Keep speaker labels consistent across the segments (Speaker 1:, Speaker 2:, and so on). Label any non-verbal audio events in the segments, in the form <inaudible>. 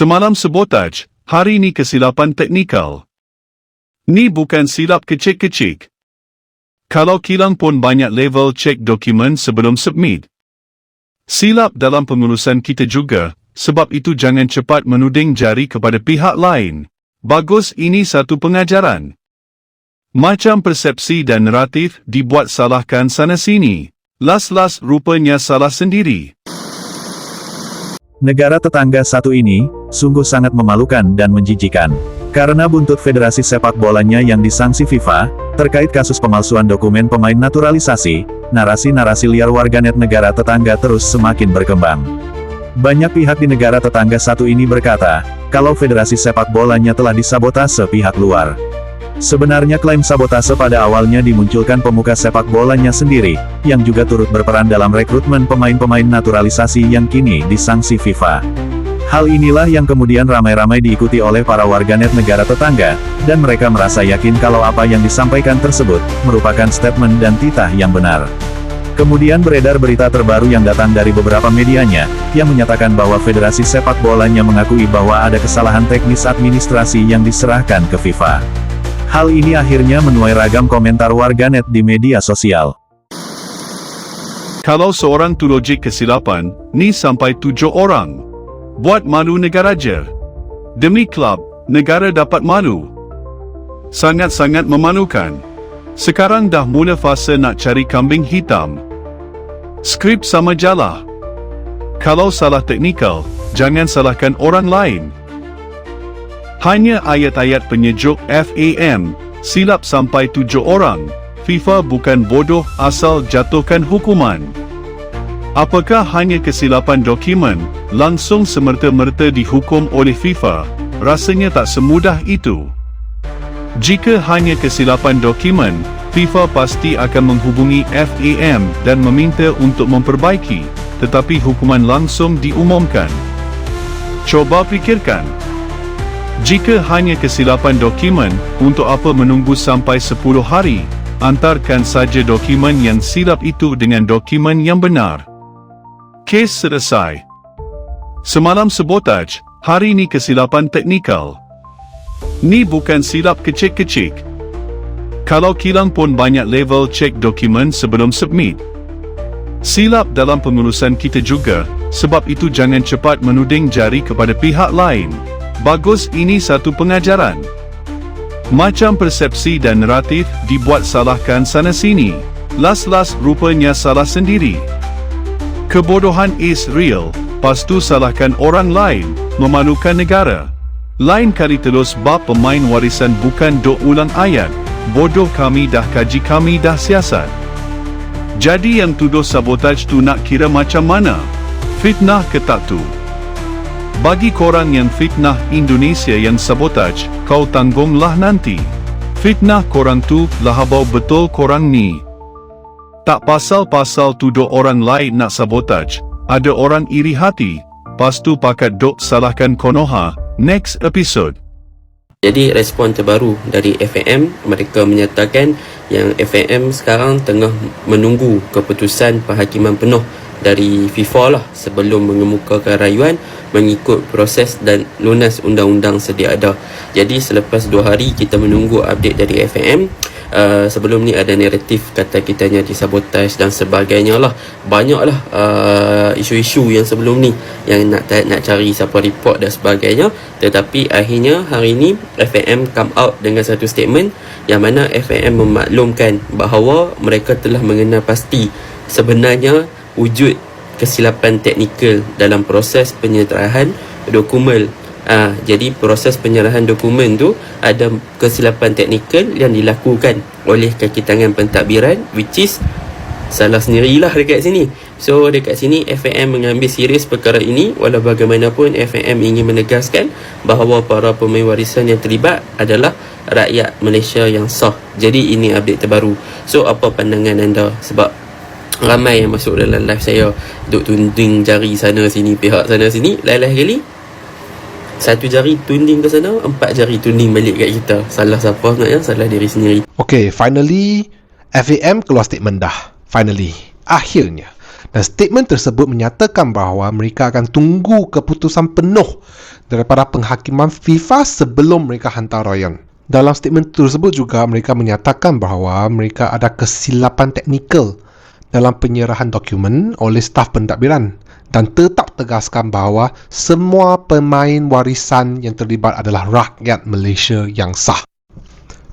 Speaker 1: Semalam sabotaj, hari ni kesilapan teknikal. Ni bukan silap kecil-kecil. Kalau kilang pun banyak level cek dokumen sebelum submit. Silap dalam pengurusan kita juga, sebab itu jangan cepat menuding jari kepada pihak lain. Bagus ini satu pengajaran. Macam persepsi dan naratif dibuat salahkan sana-sini. Las-las rupanya salah sendiri.
Speaker 2: Negara tetangga satu ini, sungguh sangat memalukan dan menjijikan. Karena buntut federasi sepak bolanya yang disanksi FIFA, terkait kasus pemalsuan dokumen pemain naturalisasi, narasi-narasi liar warganet negara tetangga terus semakin berkembang. Banyak pihak di negara tetangga satu ini berkata, kalau federasi sepak bolanya telah disabotase pihak luar. Sebenarnya klaim sabotase pada awalnya dimunculkan pemuka sepak bolanya sendiri, yang juga turut berperan dalam rekrutmen pemain-pemain naturalisasi yang kini disanksi FIFA. Hal inilah yang kemudian ramai-ramai diikuti oleh para warganet negara tetangga, dan mereka merasa yakin kalau apa yang disampaikan tersebut, merupakan statement dan titah yang benar. Kemudian beredar berita terbaru yang datang dari beberapa medianya, yang menyatakan bahwa Federasi Sepak Bolanya mengakui bahwa ada kesalahan teknis administrasi yang diserahkan ke FIFA. Hal ini akhirnya menuai ragam komentar warganet di media sosial.
Speaker 1: Kalau seorang tu logik kesilapan, ni sampai tujuh orang. Buat malu negara je. Demi klub, negara dapat malu. Sangat-sangat memalukan. Sekarang dah mula fase nak cari kambing hitam. Skrip sama jalah. Kalau salah teknikal, jangan salahkan orang lain. Hanya ayat-ayat penyejuk FAM, silap sampai tujuh orang. FIFA bukan bodoh asal jatuhkan hukuman. Apakah hanya kesilapan dokumen, langsung semerta-merta dihukum oleh FIFA? Rasanya tak semudah itu. Jika hanya kesilapan dokumen, FIFA pasti akan menghubungi FAM dan meminta untuk memperbaiki, tetapi hukuman langsung diumumkan. Coba fikirkan, jika hanya kesilapan dokumen, untuk apa menunggu sampai 10 hari? Antarkan saja dokumen yang silap itu dengan dokumen yang benar. Kes selesai. Semalam sabotaj, hari ini kesilapan teknikal. Ni bukan silap kecil-kecil. Kalau kilang pun banyak level cek dokumen sebelum submit. Silap dalam pengurusan kita juga, sebab itu jangan cepat menuding jari kepada pihak lain. Bagus ini satu pengajaran. Macam persepsi dan naratif dibuat salahkan sana-sini. Las-las rupanya salah sendiri. Kebodohan is real, pastu salahkan orang lain, memalukan negara. Lain kali terus bab pemain warisan bukan dok ulang ayat. Bodoh kami dah kaji kami dah siasat. Jadi yang tuduh sabotaj tu nak kira macam mana? Fitnah ke tak tu? Bagi korang yang fitnah Indonesia yang sabotaj, kau tanggunglah nanti. Fitnah korang tu lahabau betul korang ni. Tak pasal-pasal tuduh orang lain nak sabotaj, ada orang iri hati, pastu pakat dok salahkan Konoha, next episode.
Speaker 3: Jadi respon terbaru dari FAM, mereka menyatakan yang FAM sekarang tengah menunggu keputusan perhakiman penuh dari FIFA lah sebelum mengemukakan rayuan mengikut proses dan lunas undang-undang sedia ada. Jadi selepas dua hari kita menunggu update dari FAM. Uh, sebelum ni ada naratif kata kitanya disabotaj dan sebagainya lah banyak lah uh, isu-isu yang sebelum ni yang nak nak cari siapa report dan sebagainya tetapi akhirnya hari ni FAM come out dengan satu statement yang mana FAM memaklumkan bahawa mereka telah mengenal pasti sebenarnya wujud kesilapan teknikal dalam proses penyerahan dokumen. Ah, jadi proses penyerahan dokumen tu ada kesilapan teknikal yang dilakukan oleh kaki tangan pentadbiran which is salah sendirilah dekat sini. So dekat sini FAM mengambil serius perkara ini walau bagaimanapun FAM ingin menegaskan bahawa para pemain warisan yang terlibat adalah rakyat Malaysia yang sah. Jadi ini update terbaru. So apa pandangan anda sebab ramai yang masuk dalam live saya duk tunding jari sana sini pihak sana sini lain-lain kali satu jari tunding ke sana empat jari tunding balik kat kita salah siapa sebenarnya salah diri sendiri
Speaker 4: Okay, finally FAM keluar statement dah. Finally. Akhirnya. Dan statement tersebut menyatakan bahawa mereka akan tunggu keputusan penuh daripada penghakiman FIFA sebelum mereka hantar Ryan. Dalam statement tersebut juga mereka menyatakan bahawa mereka ada kesilapan teknikal dalam penyerahan dokumen oleh staf pentadbiran dan tetap tegaskan bahawa semua pemain warisan yang terlibat adalah rakyat Malaysia yang sah.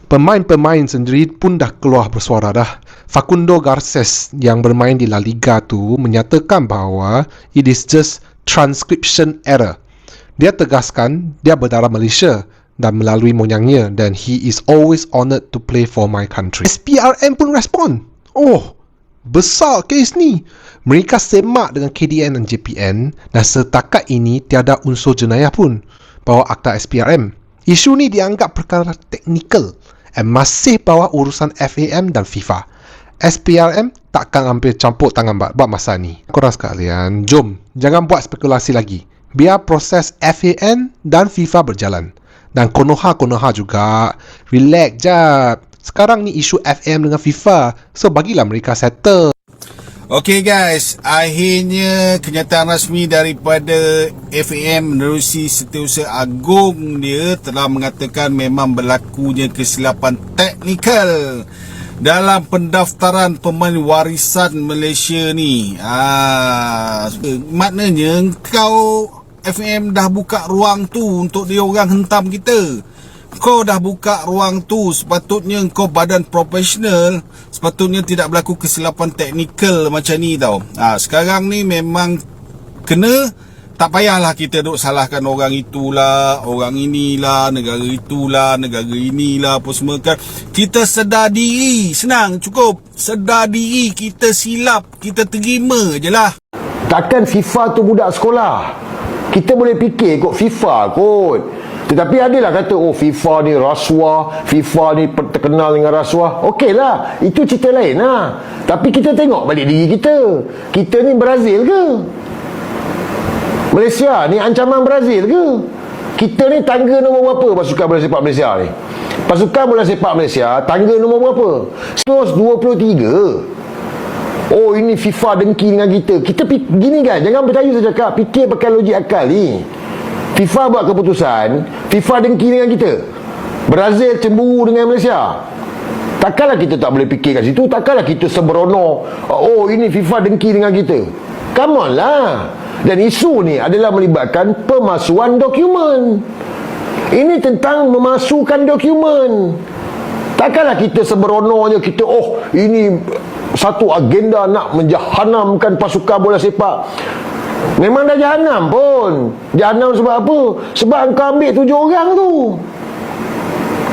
Speaker 4: Pemain-pemain sendiri pun dah keluar bersuara dah. Facundo Garces yang bermain di La Liga tu menyatakan bahawa it is just transcription error. Dia tegaskan dia berdarah Malaysia dan melalui moyangnya dan he is always honoured to play for my country. SPRM pun respon. Oh, besar kes ni. Mereka semak dengan KDN dan JPN dan setakat ini tiada unsur jenayah pun bahawa akta SPRM. Isu ni dianggap perkara teknikal dan masih bawah urusan FAM dan FIFA. SPRM takkan ambil campur tangan buat, masa ni. Korang sekalian, jom jangan buat spekulasi lagi. Biar proses FAN dan FIFA berjalan. Dan Konoha-Konoha juga, relax jap. Sekarang ni isu FM dengan FIFA, so bagilah mereka settle.
Speaker 5: Okey guys, akhirnya kenyataan rasmi daripada FAM menerusi Setiausaha Agung dia telah mengatakan memang berlakunya kesilapan teknikal dalam pendaftaran pemain warisan Malaysia ni. Ah, maknanya kau FAM dah buka ruang tu untuk dia orang hentam kita. Kau dah buka ruang tu Sepatutnya kau badan profesional Sepatutnya tidak berlaku kesilapan teknikal macam ni tau. Ha, Sekarang ni memang Kena Tak payahlah kita duk salahkan orang itulah Orang inilah Negara itulah Negara inilah Apa semua kan. Kita sedar diri Senang cukup. Sedar diri Kita silap Kita terima je lah.
Speaker 6: Takkan FIFA tu budak sekolah. Kita boleh fikir kot FIFA kot tetapi adalah kata oh FIFA ni rasuah, FIFA ni terkenal dengan rasuah. Okey lah, itu cerita lain lah. Tapi kita tengok balik diri kita. Kita ni Brazil ke? Malaysia ni ancaman Brazil ke? Kita ni tangga nombor berapa pasukan bola sepak Malaysia ni? Pasukan bola sepak Malaysia tangga nombor berapa? 123. Oh ini FIFA dengki dengan kita. Kita gini kan, jangan percaya saya cakap, fikir pakai logik akal ni. FIFA buat keputusan, FIFA dengki dengan kita. Brazil cemburu dengan Malaysia. Takkanlah kita tak boleh fikir kat situ, takkanlah kita sembrono. Oh ini FIFA dengki dengan kita. Come on lah. Dan isu ni adalah melibatkan pemalsuan dokumen. Ini tentang memasukkan dokumen. Takkanlah kita sembrononya kita oh ini satu agenda nak menjahanamkan pasukan bola sepak. Memang dah jahanam pun. Jahanam sebab apa? Sebab engkau ambil tujuh orang tu.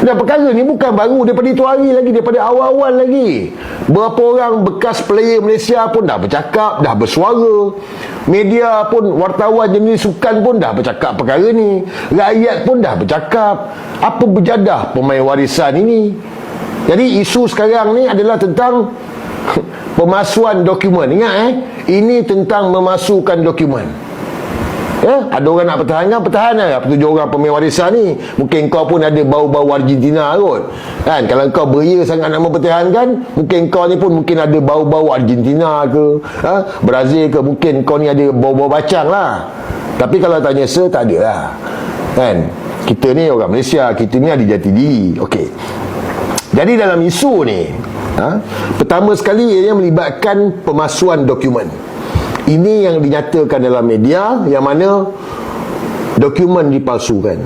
Speaker 6: Dan perkara ni bukan baru daripada itu hari lagi daripada awal-awal lagi. Berapa orang bekas player Malaysia pun dah bercakap, dah bersuara. Media pun wartawan jenis sukan pun dah bercakap perkara ni. Rakyat pun dah bercakap apa berjadah pemain warisan ini. Jadi isu sekarang ni adalah tentang <laughs> pemalsuan dokumen. Ingat eh, ini tentang memasukkan dokumen. Ya, ada orang nak pertahankan, pertahankan tujuh orang pemain warisan ni. Mungkin kau pun ada bau-bau Argentina kot. Kan, kalau kau beria sangat nak mempertahankan, mungkin kau ni pun mungkin ada bau-bau Argentina ke, ha? Brazil ke, mungkin kau ni ada bau-bau bacang lah. Tapi kalau tanya sir, tak ada lah. Kan, kita ni orang Malaysia, kita ni ada jati diri. Okey. Jadi dalam isu ni, ha, pertama sekali ia melibatkan pemalsuan dokumen. Ini yang dinyatakan dalam media yang mana dokumen dipalsukan.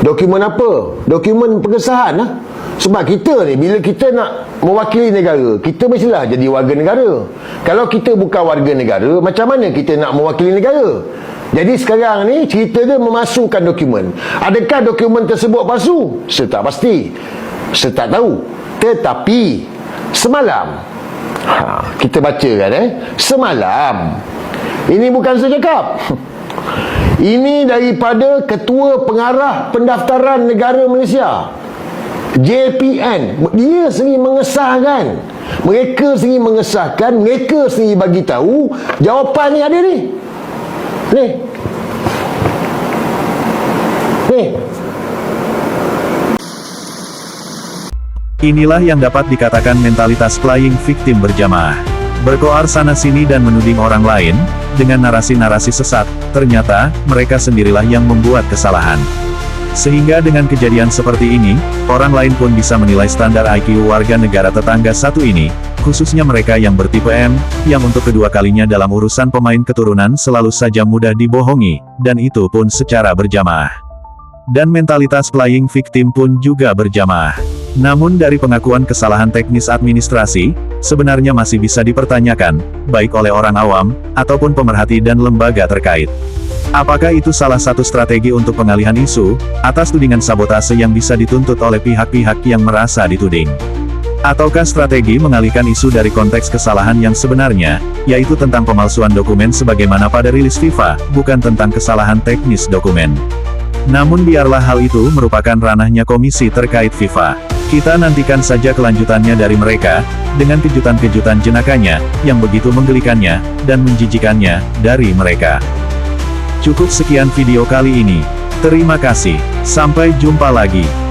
Speaker 6: Dokumen apa? Dokumen pengesahan lah. Sebab kita ni bila kita nak mewakili negara, kita mestilah jadi warga negara. Kalau kita bukan warga negara, macam mana kita nak mewakili negara? Jadi sekarang ni cerita dia memasukkan dokumen. Adakah dokumen tersebut palsu? Saya tak pasti. Saya tak tahu. Tetapi semalam. Ha, kita baca kan eh? Semalam. Ini bukan saya cakap <laughs> ini daripada ketua pengarah pendaftaran negara Malaysia JPN dia sendiri mengesahkan. Mereka sendiri mengesahkan. Mereka sendiri bagi tahu jawapan ni ada ni. Ni. Ni
Speaker 2: Inilah yang dapat dikatakan mentalitas flying victim berjamaah. Berkoar sana-sini dan menuding orang lain, dengan narasi-narasi sesat, ternyata, mereka sendirilah yang membuat kesalahan. Sehingga dengan kejadian seperti ini, orang lain pun bisa menilai standar IQ warga negara tetangga satu ini, khususnya mereka yang bertipe M, yang untuk kedua kalinya dalam urusan pemain keturunan selalu saja mudah dibohongi, dan itu pun secara berjamaah. Dan mentalitas playing victim pun juga berjamaah. Namun dari pengakuan kesalahan teknis administrasi, sebenarnya masih bisa dipertanyakan, baik oleh orang awam, ataupun pemerhati dan lembaga terkait. Apakah itu salah satu strategi untuk pengalihan isu, atas tudingan sabotase yang bisa dituntut oleh pihak-pihak yang merasa dituding? Ataukah strategi mengalihkan isu dari konteks kesalahan yang sebenarnya, yaitu tentang pemalsuan dokumen sebagaimana pada rilis FIFA, bukan tentang kesalahan teknis dokumen? Namun biarlah hal itu merupakan ranahnya komisi terkait FIFA. Kita nantikan saja kelanjutannya dari mereka, dengan kejutan-kejutan jenakanya, yang begitu menggelikannya, dan menjijikannya, dari mereka. Cukup sekian video kali ini. Terima kasih. Sampai jumpa lagi.